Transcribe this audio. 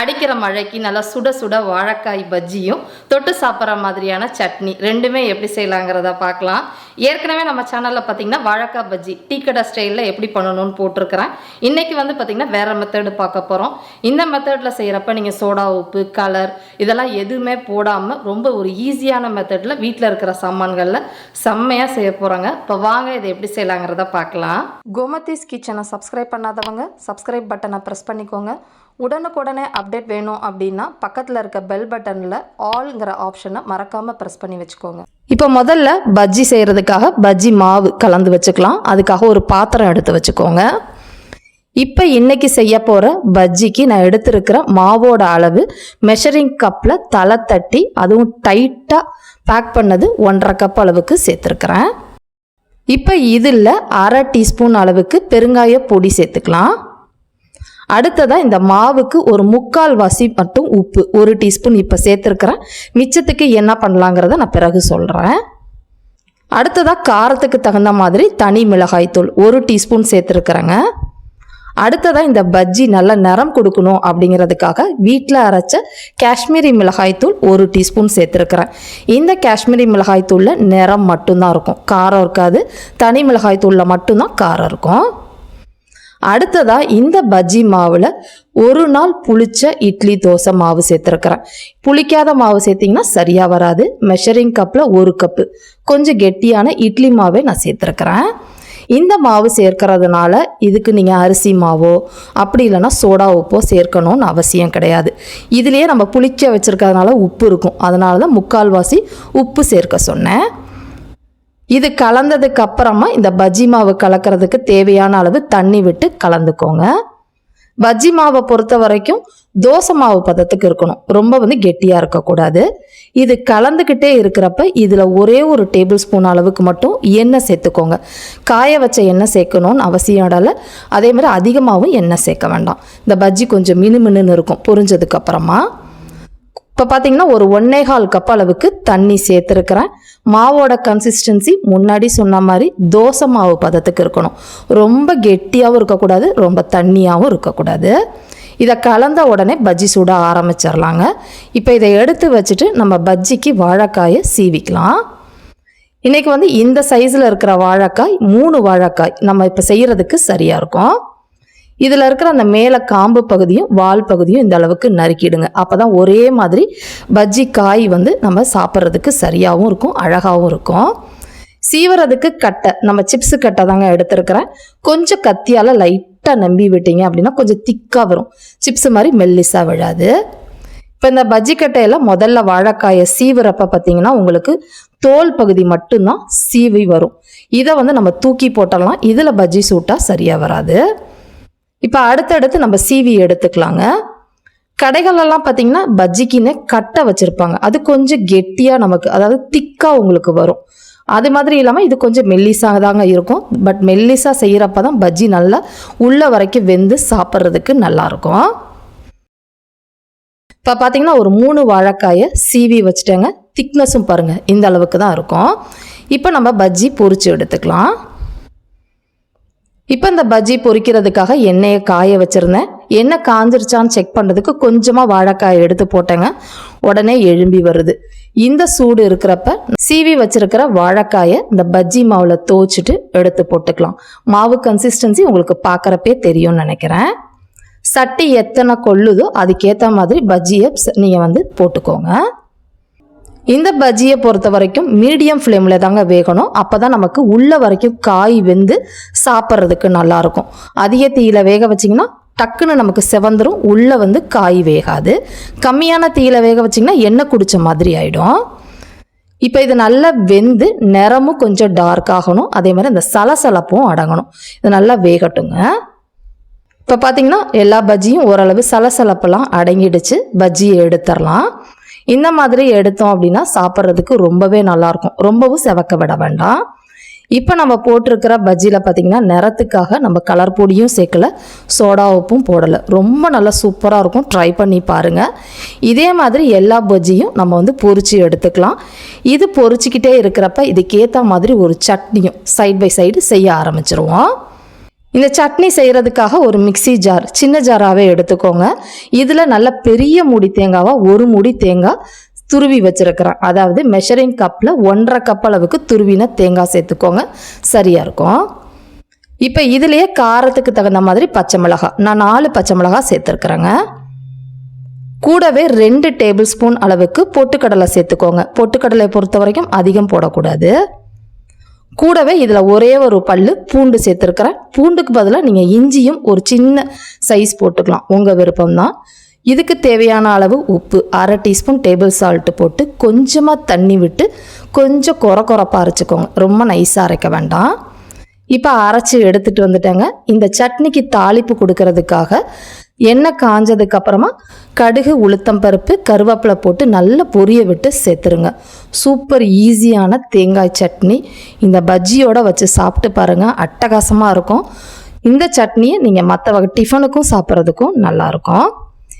அடிக்கிற மழைக்கு நல்லா சுட சுட வாழைக்காய் பஜ்ஜியும் தொட்டு சாப்பிட்ற மாதிரியான சட்னி ரெண்டுமே எப்படி செய்யலாங்கிறத பார்க்கலாம். ஏற்கனவே நம்ம சேனலில் பார்த்தீங்கன்னா வாழைக்காய் பஜ்ஜி டீ கடை ஸ்டைலில் எப்படி பண்ணணும்னு போட்டிருக்கிறேன். இன்றைக்கி வந்து பார்த்திங்கன்னா வேறு மெத்தடு பார்க்க போகிறோம் இந்த மெத்தடில் செய்கிறப்ப நீங்கள் சோடா உப்பு கலர் இதெல்லாம் எதுவுமே போடாமல் ரொம்ப ஒரு ஈஸியான மெத்தடில் வீட்டில் இருக்கிற சாமான்களில் செம்மையாக செய்ய போகிறாங்க இப்போ வாங்க இதை எப்படி செய்யலாங்கிறத பார்க்கலாம். கோமதிஸ் கிச்சனை சப்ஸ்கிரைப் பண்ணாதவங்க சப்ஸ்கிரைப் பட்டனை ப்ரெஸ் பண்ணிக்கோங்க. உடனுக்குடனே அப்டேட் வேணும் அப்படின்னா பக்கத்தில் இருக்க பெல் பட்டனில் ஆல்ங்கிற ஆப்ஷனை மறக்காமல் ப்ரெஸ் பண்ணி வச்சுக்கோங்க. இப்போ முதல்ல பஜ்ஜி செய்கிறதுக்காக பஜ்ஜி மாவு கலந்து வச்சுக்கலாம். அதுக்காக ஒரு பாத்திரம் எடுத்து வச்சுக்கோங்க. இப்போ இன்னைக்கு செய்ய போகிற பஜ்ஜிக்கு நான் எடுத்திருக்கிற மாவோட அளவு மெஷரிங் கப்பில் தலை தட்டி அதுவும் டைட்டாக பேக் பண்ணது ஒன்றரை கப் அளவுக்கு சேர்த்துருக்குறேன். இப்போ இதில் அரை டீஸ்பூன் அளவுக்கு பெருங்காய பொடி சேர்த்துக்கலாம். அடுத்ததாக இந்த மாவுக்கு ஒரு முக்கால் வாசி மட்டும் உப்பு ஒரு டீஸ்பூன் இப்போ சேர்த்துருக்குறேன். மிச்சத்துக்கு என்ன பண்ணலாங்கிறத நான் பிறகு சொல்கிறேன் அடுத்ததாக காரத்துக்கு தகுந்த மாதிரி தனி மிளகாய்த்தூள் ஒரு டீஸ்பூன் சேர்த்துருக்குறேங்க. அடுத்ததாக இந்த பஜ்ஜி நல்லா நிறம் கொடுக்கணும் அப்படிங்கிறதுக்காக வீட்டில் அரைச்ச காஷ்மீரி மிளகாய்த்தூள் ஒரு டீஸ்பூன் சேர்த்துருக்குறேன். இந்த காஷ்மீரி மிளகாய்த்தூளில் நிறம் மட்டும்தான் இருக்கும். காரம் இருக்காது. தனி மிளகாய்த்தூளில் மட்டும்தான் காரம் இருக்கும். அடுத்ததாக இந்த பஜ்ஜி மாவில் ஒரு நாள் புளிச்ச இட்லி தோசை மாவு சேர்த்துருக்குறேன். புளிக்காத மாவு சேர்த்திங்கன்னா சரியாக வராது. மெஷரிங் கப்பில் ஒரு கப்பு கொஞ்சம் கெட்டியான இட்லி மாவே நான் சேர்த்துருக்குறேன். இந்த மாவு சேர்க்கறதுனால இதுக்கு நீங்கள் அரிசி மாவோ அப்படி இல்லைன்னா சோடா உப்போ சேர்க்கணும்னு அவசியம் கிடையாது. இதுலேயே நம்ம புளிக்க வச்சுருக்கிறதுனால உப்பு இருக்கும். அதனால தான் முக்கால்வாசி உப்பு சேர்க்க சொன்னேன். இது கலந்ததுக்கு அப்புறமா இந்த பஜ்ஜி மாவு கலக்கிறதுக்கு தேவையான அளவு தண்ணி விட்டு கலந்துக்கோங்க. பஜ்ஜி மாவை பொறுத்த வரைக்கும் தோசை மாவு பதத்துக்கு இருக்கணும். ரொம்ப வந்து கெட்டியாக இருக்கக்கூடாது. இது கலந்துக்கிட்டே இருக்கிறப்ப இதில் ஒரே ஒரு டேபிள் ஸ்பூன் அளவுக்கு மட்டும் எண்ணெய் சேர்த்துக்கோங்க. காய வச்ச எண்ணெய் சேர்க்கணும்னு அவசியம் இடலை அதே மாதிரி அதிகமாகவும் எண்ணெய் சேர்க்க வேண்டாம். இந்த பஜ்ஜி கொஞ்சம் மினு மினுன்னு இருக்கும். புரிஞ்சதுக்கப்புறமா அப்புறமா இப்போ பார்த்தீங்கன்னா ஒரு ஒன்னே கால் கப் அளவுக்கு தண்ணி சேர்த்துருக்கிறேன். மாவோட கன்சிஸ்டன்சி முன்னாடி சொன்ன மாதிரி தோசை மாவு பதத்துக்கு இருக்கணும். ரொம்ப கெட்டியாகவும் இருக்கக்கூடாது ரொம்ப தண்ணியாகவும் இருக்கக்கூடாது. இதை கலந்த உடனே பஜ்ஜி சுட ஆரம்பிச்சிடலாங்க. இப்போ இதை எடுத்து வச்சுட்டு நம்ம பஜ்ஜிக்கு வாழைக்காயை சீவிக்கலாம். இன்றைக்கி வந்து இந்த சைஸில் இருக்கிற வாழைக்காய் மூணு வாழைக்காய் நம்ம இப்போ செய்கிறதுக்கு சரியாக இருக்கும். இதில் இருக்கிற அந்த மேலே காம்பு பகுதியும் வால் பகுதியும் இந்த அளவுக்கு நறுக்கிடுங்க. அப்போ தான் ஒரே மாதிரி பஜ்ஜி காய் வந்து நம்ம சாப்பிட்றதுக்கு சரியாகவும் இருக்கும் அழகாகவும் இருக்கும். சீவறதுக்கு கட்டை நம்ம சிப்ஸு கட்டை தாங்க எடுத்துருக்கிறேன். கொஞ்சம் கத்தியால் லைட்டாக நம்பி விட்டீங்க அப்படின்னா கொஞ்சம் திக்காக வரும். சிப்ஸு மாதிரி மெல்லிஸாக விழாது இப்போ இந்த பஜ்ஜி கட்டையில் முதல்ல வாழைக்காயை சீவுறப்ப பார்த்தீங்கன்னா உங்களுக்கு தோல் பகுதி மட்டும்தான் சீவி வரும். இதை வந்து நம்ம தூக்கி போட்டலாம். இதில் பஜ்ஜி சூட்டாக சரியாக வராது. இப்போ அடுத்தடுத்து நம்ம சீவி எடுத்துக்கலாங்க. கடைகளெல்லாம் பார்த்தீங்கன்னா பஜ்ஜிக்குன்னு கட்டை வச்சுருப்பாங்க. அது கொஞ்சம் கெட்டியாக நமக்கு அதாவது திக்காக உங்களுக்கு வரும். அது மாதிரி இல்லாமல் இது கொஞ்சம் மெல்லிஸாக தாங்க இருக்கும். பட் மெல்லிஸாக செய்கிறப்ப தான் பஜ்ஜி நல்லா உள்ளே வரைக்கும் வெந்து சாப்பிட்றதுக்கு நல்லாயிருக்கும். இப்போ பார்த்தீங்கன்னா ஒரு மூணு வாழைக்காயை சீவி வச்சுட்டேங்க. திக்னஸும் பாருங்கள் இந்த அளவுக்கு தான் இருக்கும். இப்போ நம்ம பஜ்ஜி பொறிச்சு எடுத்துக்கலாம். இப்போ இந்த பஜ்ஜி பொரிக்கிறதுக்காக எண்ணெயை காய வச்சுருந்தேன். எண்ணெய் காஞ்சிருச்சான்னு செக் பண்ணுறதுக்கு கொஞ்சமாக வாழைக்காய் எடுத்து போட்டேங்க. உடனே எழும்பி வருது. இந்த சூடு இருக்கிறப்ப சீவி வச்சிருக்கிற வாழைக்காயை இந்த பஜ்ஜி மாவில் தோச்சிட்டு எடுத்து போட்டுக்கலாம். மாவு கன்சிஸ்டன்சி உங்களுக்கு பார்க்குறப்பே தெரியும்னு நினைக்கிறேன். சட்டி எத்தனை கொள்ளுதோ அதுக்கேற்ற மாதிரி பஜ்ஜியை நீங்கள் வந்து போட்டுக்கோங்க. இந்த பஜ்ஜியை பொறுத்த வரைக்கும் மீடியம் ஃப்ளேமில் தாங்க வேகணும். அப்போ தான் நமக்கு உள்ள வரைக்கும் காய் வெந்து சாப்பிட்றதுக்கு நல்லாயிருக்கும். அதிக தீயில வேக வச்சிங்கன்னா டக்குன்னு நமக்கு செவந்துரும். உள்ளே வந்து காய் வேகாது. கம்மியான தீயில வேக வச்சிங்கன்னா எண்ணெய் குடித்த மாதிரி ஆகிடும் இப்போ இது நல்லா வெந்து நிறமும் கொஞ்சம் டார்க் ஆகணும். அதே மாதிரி அந்த சலசலப்பும் அடங்கணும். இது நல்லா வேகட்டுங்க. இப்போ பார்த்தீங்கன்னா எல்லா பஜ்ஜியும் ஓரளவு சலசலப்பெல்லாம் அடங்கிடுச்சு. பஜ்ஜியை எடுத்துடலாம். இந்த மாதிரி எடுத்தோம் அப்படின்னா சாப்பிட்றதுக்கு ரொம்பவே நல்லாயிருக்கும். ரொம்பவும் செவக்க விட வேண்டாம். இப்போ நம்ம போட்டிருக்கிற பஜ்ஜியில் பார்த்தீங்கன்னா நிறத்துக்காக நம்ம கலர் பொடியும் சேர்க்கல சோடா உப்பும் போடலை. ரொம்ப நல்லா சூப்பராக இருக்கும். ட்ரை பண்ணி பாருங்கள் இதே மாதிரி எல்லா பஜ்ஜியும் நம்ம வந்து பொறிச்சு எடுத்துக்கலாம். இது பொறிச்சிக்கிட்டே இருக்கிறப்ப இதுக்கேற்ற மாதிரி ஒரு சட்னியும் சைட் பை சைடு செய்ய ஆரம்பிச்சிருவோம். இந்த சட்னி செய்கிறதுக்காக ஒரு மிக்ஸி ஜார் சின்ன ஜாராகவே எடுத்துக்கோங்க. இதில் நல்ல பெரிய மூடி தேங்காவாக ஒரு மூடி தேங்காய் துருவி வச்சுருக்கிறேன். அதாவது மெஷரிங் கப்பில் ஒன்றரை கப் அளவுக்கு துருவின தேங்காய் சேர்த்துக்கோங்க. சரியாக இருக்கும். இப்போ இதுலேயே காரத்துக்கு தகுந்த மாதிரி பச்சை மிளகாய். நான் நாலு பச்சை மிளகாய் சேர்த்துருக்குறேங்க. கூடவே ரெண்டு டேபிள் ஸ்பூன் அளவுக்கு பொட்டுக்கடலை சேர்த்துக்கோங்க. பொட்டுக்கடலை பொறுத்த வரைக்கும் அதிகம் போடக்கூடாது. கூடவே இதில் ஒரே ஒரு பல்லு பூண்டு சேர்த்துருக்குறேன். பூண்டுக்கு பதிலாக நீங்கள் இஞ்சியும் ஒரு சின்ன சைஸ் போட்டுக்கலாம். உங்கள் விருப்பம்தான். இதுக்கு தேவையான அளவு உப்பு அரை டீஸ்பூன் டேபிள் சால்ட்டு போட்டு கொஞ்சமாக தண்ணி விட்டு கொஞ்சம் குற குறப்பாக அரைச்சிக்கோங்க. ரொம்ப நைஸாக அரைக்க வேண்டாம். இப்போ அரைச்சி எடுத்துகிட்டு வந்துட்டேங்க. இந்த சட்னிக்கு தாளிப்பு கொடுக்கறதுக்காக எண்ணெய் காஞ்சதுக்கு அப்புறமா கடுகு உளுத்தம் பருப்பு கருவேப்பிலை போட்டு நல்லா பொரிய விட்டு சேர்த்துருங்க. சூப்பர் ஈஸியான தேங்காய் சட்னி. இந்த பஜ்ஜியோட வச்சு சாப்பிட்டு பாருங்கள் அட்டகாசமாக இருக்கும். இந்த சட்னியை நீங்கள் மற்ற வகை டிஃபனுக்கும் சாப்பிட்றதுக்கும் நல்லாயிருக்கும்